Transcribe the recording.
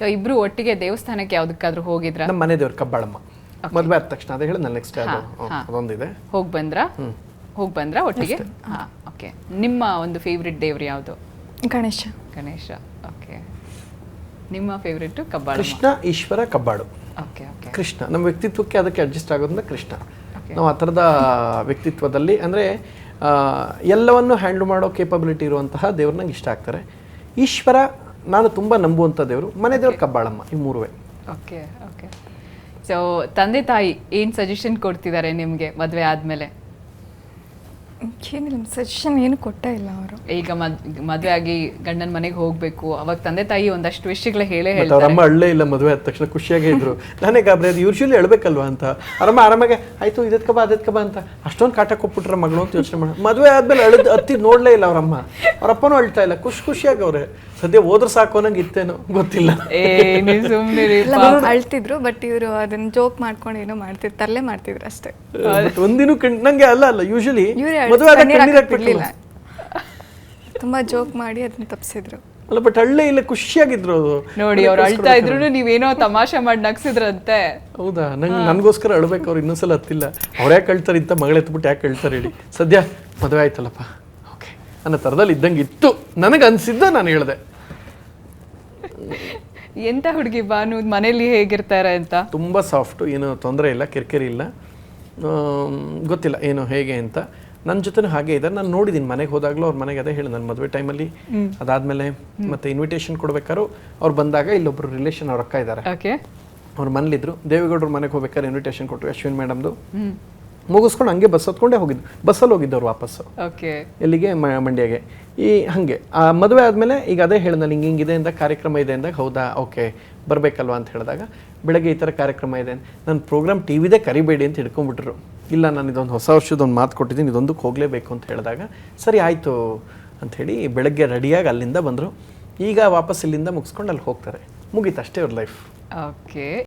So ಇಬ್ರು ಒಟ್ಟಿಗೆ ದೇವಸ್ಥಾನಕ್ಕೆ ಯಾವ್ದಕ್ಕಾದ್ರೂ ಹೋಗಿದ್ರ? ನಮ್ಮ ಮನೆ ದೇವ್ರ ಕಬ್ಬಾಳಮ್ಮ. ಮದುವೆ ಆದ ತಕ್ಷಣ ಅದೇ ಹೇಳಿ ನನ್ನ ನೆಕ್ಸ್ಟ್ ಅದೊಂದಿದೆ. ಹೋಗ್ ಬಂದ್ರ? ಹೋಗಿ ಬಂದ್ರ ಒಟ್ಟಿಗೆ? ಹಾ ಓಕೆ ನಿಮ್ಮ ಒಂದು ಫೇವ್ರೆಟ್ ದೇವ್ರು ಯಾವುದು? ಗಣೇಶ. ಗಣೇಶ ಓಕೆ ನಿಮ್ಮ favourite Kabbala Krishna Ishwara Kabbalu. Okay okay Krishna. ನಮ್ಮ ವ್ಯಕ್ತಿತ್ವಕ್ಕೆ ಅದಕ್ಕೆ ಅಡ್ಜಸ್ಟ್ ಆಗೋದ್ರಿಂದ ಕೃಷ್ಣ. ನಾವು ಆ ಥರದ ವ್ಯಕ್ತಿತ್ವದಲ್ಲಿ ಅಂದರೆ ಎಲ್ಲವನ್ನು ಹ್ಯಾಂಡ್ಲ್ ಮಾಡೋ ಕೇಪಬಿಲಿಟಿ ಇರುವಂತಹ ದೇವ್ರು ನಂಗೆ ಇಷ್ಟ ಆಗ್ತಾರೆ. ಈಶ್ವರ ನಾನು ತುಂಬ ನಂಬುವಂಥ ದೇವರು. ಮನೆ ದೇವ್ರು ಕಬ್ಬಾಳಮ್ಮ ಈ ಮೂರುವೆ. ಓಕೆ ಓಕೆ ಸೊ ತಂದೆ ತಾಯಿ ಏನು ಸಜೆಷನ್ ಕೊಡ್ತಿದ್ದಾರೆ ನಿಮಗೆ ಮದುವೆ ಆದಮೇಲೆ? ಏನಿಲ್ಲ ಸಜೆಷನ್ ಏನು ಕೊಟ್ಟೇ ಇಲ್ಲ ಅವರು. ಈಗ ಮದ್ ಮದ್ವೆ ಆಗಿ ಗಂಡನ ಮನೆಗೆ ಹೋಗ್ಬೇಕು. ಅವಾಗ ತಂದೆ ತಾಯಿ ಒಂದಷ್ಟು ವಿಷಯಗಳ ಹೇಳೇ ಹೇಳ್ತಾರೆ ಅಮ್ಮ ಅಳ್ಳೇ ಇಲ್ಲ ಮದುವೆ ಆದ ತಕ್ಷಣ ಖುಷಿಯಾಗೇ ಇದ್ರು. ನಾನೇ ಗಾಬರಿ ಅದು ಯೂಶ್ವಲಿ ಹೇಳ್ಬೇಕಲ್ವಾ ಅಂತ. ಅವರಮ್ಮ ಆರಾಮಾಗೆ ಆಯ್ತು ಇದಕ್ಕೆ ಬಾ ಅದಕ್ಕೆ ಬಾ ಅಂತ. ಅಷ್ಟೊಂದು ಕಾಟ ಕೊಟ್ಬಿಟ್ರೆ ಮಗಳು ಅಂತ ಯೋಚನೆ ಮಾಡ. ಮದುವೆ ಆದ್ಮೇಲೆ ಅಳದ್ ಹತ್ತಿ ನೋಡ್ಲೇ ಇಲ್ಲ ಅವ್ರಮ್ಮ ಅವ್ರಪ್ಪನೂ ಅಳ್ತಾ ಇಲ್ಲ. ಖುಷಿ ಖುಷಿಯಾಗಿ ಅವ್ರೆ. ಸದ್ಯ ಹೋದ್ರೆ ಸಾಕು ಅನ್ನಂಗೆ ಇತ್ತೇನೋ ಗೊತ್ತಿಲ್ಲ. ಏ ನೀವು ಸುಮ್ಮನೆ ಅಳ್ತಿದ್ರು ಬಟ್ ಇವರು ಅದನ್ನ ಜೋಕ್ ಮಾಡ್ಕೊಂಡು ಏನೋ ಮಾಡ್ತಿದ್ರು ತರಲೆ ಮಾಡ್ತಿದ್ರು ಅಷ್ಟೇ. But ಒಂದಿನೂ ಕಣ್ ನಂಗೆ ಅಲ್ಲ ಅಲ್ಲ ಯೂಶಲಿ ಇವರೇ ಮದುವೆ ಕಣ್ಣೀರ್ ಕಣ್ಣೀರ್ ತುಂಬಾ ಜೋಕ್ ಮಾಡಿ ಅದನ್ನ ತಪ್ಪಿಸಿದ್ರು ಅಲ್ಲ ಬಟ್ ಹಳ್ಳಿ ಇಲ್ಲ ಖುಷಿಯಾಗಿದ್ರು ಅದು ನೋಡಿ ಅವ್ರು ಅಳ್ತಾ ಇದ್ರು ನೀವೇನೋ ತಮಾಷೆ ಮಾಡಿ ನಗ್ಸಿದ್ರಂತೆ. ಹೌದಾ? ನಂಗೆ ನನಗೋಸ್ಕರ ಅಳ್ಬೇಕು ಅವ್ರು ಇನ್ನೊಂದ್ಸಲ ಹತ್ತಿಲ್ಲ. ಅವ್ರು ಯಾಕೆ ಅಳ್ತಾರೆ ಇಂಥ ಮಗಳ ಎತ್ಬಿಟ್ಟು ಯಾಕೆ ಅಳ್ತಾರೆ ಹೇಳಿ. ಸದ್ಯ ಮದುವೆ ಆಯ್ತಲ್ಲಪ್ಪ? ಓಕೆ ಅನ್ನೋ ಥರದಲ್ಲಿ ಇದ್ದಂಗೆ ಇತ್ತು. ನನಗೆ ಅನ್ಸಿದ್ದ ನಾನು ಹೇಳಿದೆ. ಎಂತ ಹುಡುಗಿ ಬಾನು? ಮನೇಲಿ ಹೇಗಿರ್ತಾರೆ ಅಂತ? ತುಂಬ ಸಾಫ್ಟು ಏನು ತೊಂದರೆ ಇಲ್ಲ ಕಿರಿಕಿರಿ ಇಲ್ಲ. ಗೊತ್ತಿಲ್ಲ ಏನು ಹೇಗೆ ಅಂತ. ನನ್ನ ಜೊತೆ ಹಾಗೆ ಇದ್ದಾರೆ ನಾನು ನೋಡಿದ್ದೀನಿ ಮನೆಗೆ ಹೋದಾಗಲೂ ಅವ್ರ ಮನೆಗೆ ಅದೇ ಹೇಳಿ ನನ್ನ ಮದುವೆ ಟೈಮಲ್ಲಿ ಅದಾದಮೇಲೆ ಮತ್ತೆ ಇನ್ವಿಟೇಷನ್ ಕೊಡ್ಬೇಕಾದ್ರು ಅವ್ರು ಬಂದಾಗ ಇಲ್ಲೊಬ್ರು ರಿಲೇಷನ್ ಅವ್ರ ಅಕ್ಕ ಇದ್ದಾರೆ ಅವ್ರ ಮನೇಲಿದ್ರು. ದೇವೇಗೌಡರು ಮನೆಗೆ ಹೋಗ್ಬೇಕಾದ್ರೆ ಇನ್ವಿಟೇಷನ್ ಕೊಟ್ಟರು ಅಶ್ವಿನ್ ಮೇಡಮ್ದು ಮುಗಿಸ್ಕೊಂಡು ಹಂಗೆ ಬಸ್ ಹತ್ಕೊಂಡೇ ಹೋಗಿದ್ದು ಬಸ್ಸಲ್ಲಿ ಹೋಗಿದ್ದವ್ರು ವಾಪಸ್ಸು. ಓಕೆ. ಎಲ್ಲಿಗೆ? ಮ- ಮಂಡ್ಯಗೆ. ಈ ಹಾಗೆ. ಆ ಮದುವೆ ಆದಮೇಲೆ ಈಗ ಅದೇ ಹೇಳಿದ್ನಲ್ಲಿ ಹಿಂಗೆ ಹಿಂಗಿದೆ ಅಂತ ಕಾರ್ಯಕ್ರಮ ಇದೆ ಅಂದಾಗ ಹೌದಾ ಓಕೆ ಬರಬೇಕಲ್ವಾ ಅಂತ ಹೇಳಿದಾಗ ಬೆಳಗ್ಗೆ ಈ ಥರ ಕಾರ್ಯಕ್ರಮ ಇದೆ ನನ್ನ ಪ್ರೋಗ್ರಾಮ್ ಟಿ ವಿದೇ ಕರಿಬೇಡಿ ಅಂತ ಹಿಡ್ಕೊಂಡ್ಬಿಟ್ರು. ಇಲ್ಲ ನಾನು ಇದೊಂದು ಹೊಸ ವರ್ಷದ ಒಂದು ಮಾತು ಕೊಟ್ಟಿದ್ದೀನಿ ಇದೊಂದಕ್ಕೆ ಹೋಗಲೇಬೇಕು ಅಂತ ಹೇಳಿದಾಗ ಸರಿ ಆಯಿತು ಅಂಥೇಳಿ ಬೆಳಗ್ಗೆ ರೆಡಿಯಾಗಿ ಅಲ್ಲಿಂದ ಬಂದರು. ಈಗ ವಾಪಸ್ ಇಲ್ಲಿಂದ ಮುಗಿಸ್ಕೊಂಡು ಅಲ್ಲಿ ಹೋಗ್ತಾರೆ. ಮುಗೀತು ಅಷ್ಟೇ ಅವ್ರ ಲೈಫ್ ಓಕೆ.